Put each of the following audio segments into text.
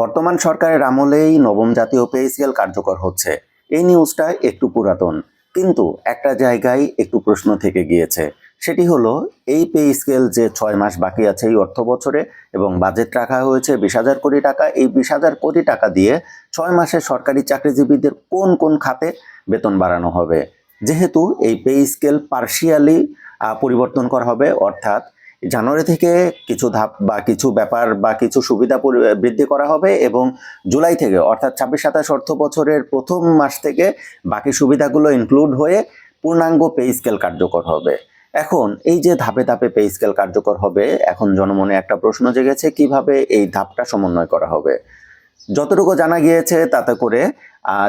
বর্তমান সরকারের আমলেই নবম জাতীয় পে স্কেল কার্যকর হচ্ছে। এই নিউজটা একটু পুরাতন, কিন্তু একটা জায়গায় একটু প্রশ্ন থেকে গিয়েছে। সেটি হলো, এই পে স্কেল যে ছয় মাস বাকি আছে এই অর্থ বছরে এবং বাজেট রাখা হয়েছে বিশ হাজার কোটি টাকা, এই বিশ হাজার কোটি টাকা দিয়ে ছয় মাসে সরকারি চাকরিজীবীদের কোন কোন খাতে বেতন বাড়ানো হবে? যেহেতু এই পে স্কেল পার্শিয়ালি পরিবর্তন করা হবে, অর্থাৎ জানুয়ারি থেকে কিছু ধাপ বা কিছু ব্যাপার বা কিছু সুবিধা বৃদ্ধি করা হবে এবং জুলাই থেকে, অর্থাৎ ছাব্বিশ, সাতাশ অর্থ বছরের প্রথম মাস থেকে বাকি সুবিধাগুলো ইনক্লুড হয়ে পূর্ণাঙ্গ পে স্কেল কার্যকর হবে। এখন এই যে ধাপে ধাপে পে স্কেল কার্যকর হবে, এখন জনমনে একটা প্রশ্ন জেগেছে, কীভাবে এই ধাপটা সমন্বয় করা হবে? যতটুকু জানা গিয়েছে তাতে করে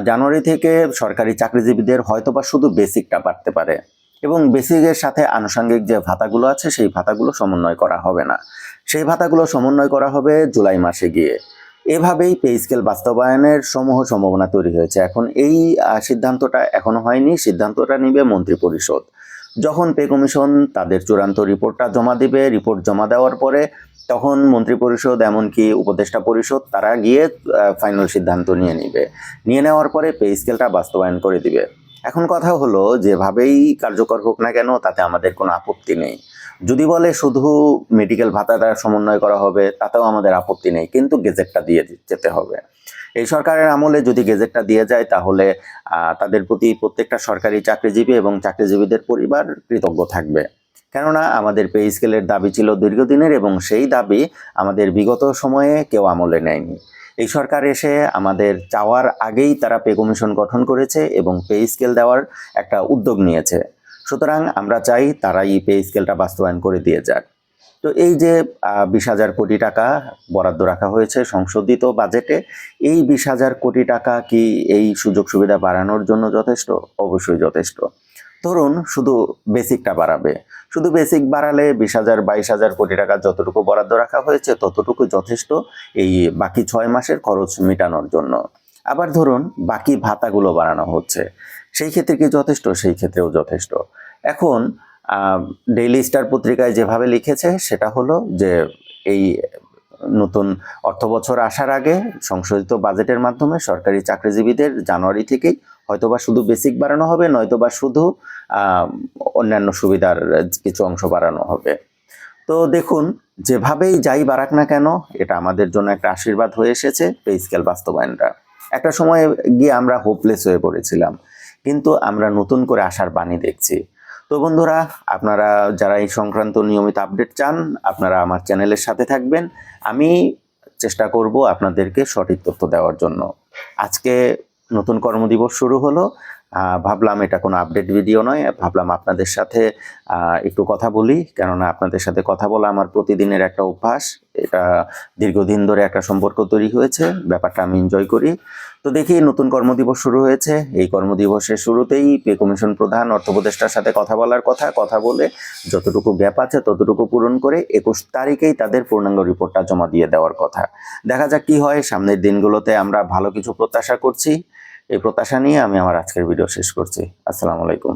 জানুয়ারি থেকে সরকারি চাকরিজীবীদের হয়তোবা শুধু বেসিকটা বাড়তে পারে। এবং বেসিকের সাথে আনুষঙ্গিক যে ভাতাগুলো আছে, সেই ভাতাগুলো সমন্বয় করা হবে না। সেই ভাতাগুলো সমন্বয় করা হবে জুলাই মাসে গিয়ে। এভাবেই পে স্কেল বাস্তবায়নের সমূহ সম্ভাবনা তৈরি হয়েছে। এখন এই সিদ্ধান্তটা এখনও হয়নি। সিদ্ধান্তটা নিবে মন্ত্রী পরিষদ। যখন পে কমিশন তাদের চূড়ান্ত রিপোর্টটা জমা দিবে, রিপোর্ট জমা দেওয়ার পরে তখন মন্ত্রী পরিষদ এমনকি উপদেষ্টা পরিষদ তারা গিয়ে ফাইনাল সিদ্ধান্ত নিয়ে নিবে। নিয়ে নেওয়ার পরে পে স্কেলটা বাস্তবায়ন করে দিবে। এখন কথা হলো যেভাবেই কার্যকর হোক না কেন, তাতে আমাদের কোনো আপত্তি নেই। যদি বলে শুধু মেডিকেল ভাতা দ্বারা সমন্বয় করা হবে, তাতেও আমাদের আপত্তি নেই, কিন্তু গেজেটটা দিয়ে যেতে হবে। এই সরকারের আমলে যদি গেজেটটা দিয়ে যায়, তাহলে তাদের প্রতি প্রত্যেকটা সরকারি চাকরিজীবী এবং চাকরিজীবীদের পরিবার কৃতজ্ঞ থাকবে। কেননা, আমাদের পে স্কেলের দাবি ছিল দীর্ঘদিনের এবং সেই দাবি আমাদের বিগত সময়ে কেউ আমলে নেয়নি। এই সরকার এসে আমাদের চাওয়ার আগেই তারা পে কমিশন গঠন করেছে এবং পে স্কেল দেওয়ার একটা উদ্যোগ নিয়েছে। সুতরাং আমরা চাই তারা এই পে স্কেলটা বাস্তবায়ন করে দিয়ে যাক। তো এই যে বিশ হাজার কোটি টাকা বরাদ্দ রাখা হয়েছে সংশোধিত বাজেটে, এই বিশ হাজার কোটি টাকা কি এই সুযোগ সুবিধা বাড়ানোর জন্য যথেষ্ট? অবশ্যই যথেষ্ট। ধরুন শুধু বেসিকটা বাড়াবে। শুধু বেসিক বাড়ালে বিশ হাজার, বাইশ হাজার কোটি টাকা যতটুকু বরাদ্দ রাখা হয়েছে, ততটুকু যথেষ্ট এই বাকি ছয় মাসের খরচ মেটানোর জন্য। আবার ধরুন বাকি ভাতাগুলো বাড়ানো হচ্ছে, সেই ক্ষেত্রে কি যথেষ্ট? সেই ক্ষেত্রেও যথেষ্ট। এখন ডেইলি স্টার পত্রিকায় যেভাবে লিখেছে, সেটা হলো যে এই নতুন অর্থ বছর আসার আগে সংশোধিত বাজেটের মাধ্যমে সরকারি চাকরিজীবীদের জানুয়ারি থেকেই হয়তোবা শুধু বেসিক বাড়ানো হবে, নয়তোবা শুধু অন্যান্য সুবিধার কিছু অংশ বাড়ানো হবে। তো দেখুন, যেভাবেই যাই বাড়াক না কেন, এটা আমাদের জন্য একটা আশীর্বাদ হয়ে এসেছে পে স্কেল বাস্তবায়নটা। একটা সময় গিয়ে আমরা হোপলেস হয়ে পড়েছিলাম, কিন্তু আমরা নতুন করে আসার বাণী দেখছি। তো বন্ধুরা, আপনারা যারা এই সংক্রান্ত নিয়মিত আপডেট চান, আপনারা আমার চ্যানেলের সাথে থাকবেন। আমি চেষ্টা করব আপনাদেরকে সঠিক তথ্য দেওয়ার জন্য। আজকে নতুন কর্মদিবস শুরু হলো। ভাবলাম এটা কোনো আপডেট ভিডিও নয়, ভাবলাম আপনাদের সাথে একটু কথা বলি, কেননা আপনাদের সাথে কথা বলা আমার প্রতিদিনের একটা অভ্যাস। এটা দীর্ঘদিন ধরে একটা সম্পর্ক তৈরি হয়েছে, ব্যাপারটা আমি এনজয় করি। তো দেখি নতুন কর্মদিবস শুরু হয়েছে। এই কর্মদিবসের শুরুতেই পে কমিশন প্রধান অর্থ উপদেষ্টার সাথে কথা বলার কথা কথা বলে যতটুকু গ্যাপ আছে ততটুকু পূরণ করে একুশ তারিখেই তাদের পূর্ণাঙ্গ রিপোর্টটা জমা দিয়ে দেওয়ার কথা। দেখা যাক কি হয়, সামনের দিনগুলোতে আমরা ভালো কিছু প্রত্যাশা করছি। এই প্রত্যাশা নিয়ে আমি আমার আজকের ভিডিও শেষ করছি। আসসালামু আলাইকুম।